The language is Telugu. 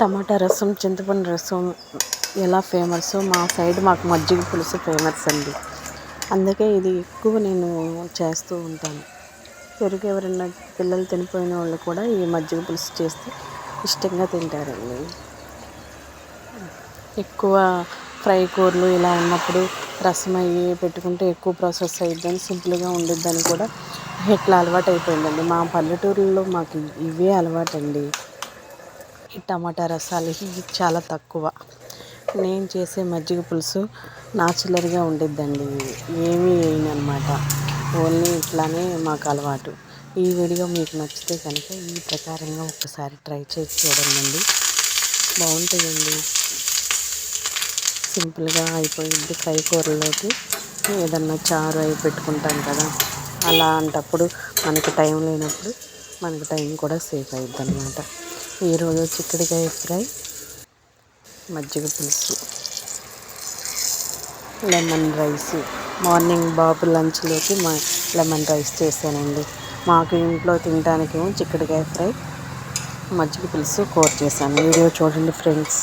టమాటా రసం చింతపండు రసం ఎలా ఫేమస్? మా సైడ్ మాకు మజ్జిగ పులుసు ఫేమస్ అండి. అందుకే ఇది ఎక్కువ నేను చేస్తూ ఉంటాను. పెరుగు ఎవరైనా పిల్లలు తినిపోయిన వాళ్ళు కూడా ఈ మజ్జిగ పులుసు చేస్తే ఇష్టంగా తింటారండి. ఎక్కువ ఫ్రై కూరలు ఇలా ఉన్నప్పుడు రసం అయ్యి పెట్టుకుంటే ఎక్కువ ప్రాసెస్ అయిద్దని సింపుల్గా ఉండిద్దని కూడా ఇట్లా అలవాటు అయిపోయిందండి మా పల్లెటూరులో మాకు ఇవే అలవాటండి. ఈ టమాటా రసాలు ఇవి చాలా తక్కువ. నేను చేసే మజ్జిగ పులుసు నాచురల్గా ఉండిద్దండి. ఏమీ వేయనమాట ఓన్లీ ఇట్లానే మాకు అలవాటు. ఈ వీడియో మీకు నచ్చితే కనుక ఈ ప్రకారంగా ఒక్కసారి ట్రై చేసి చూడండి బాగుంటుందండి. సింపుల్గా అయిపోయింది ఫ్రై కూరలోకి. ఏదన్నా చారు అయి పెట్టుకుంటాం కదా అలాంటప్పుడు మనకు టైం లేనప్పుడు మనకు టైం కూడా సేఫ్ అవుతుంది అనమాట ఈరోజు చిక్కడికాయ ఫ్రై మజ్జిగ పులుసు లెమన్ రైస్. మార్నింగ్ బాబు లంచ్లోకి మా లెమన్ రైస్ చేశానండి. మాకు ఇంట్లో తినడానికి చిక్కడికాయ ఫ్రై మజ్జిగ పులుసు కూర చేశాను. వీడియో చూడండి ఫ్రెండ్స్.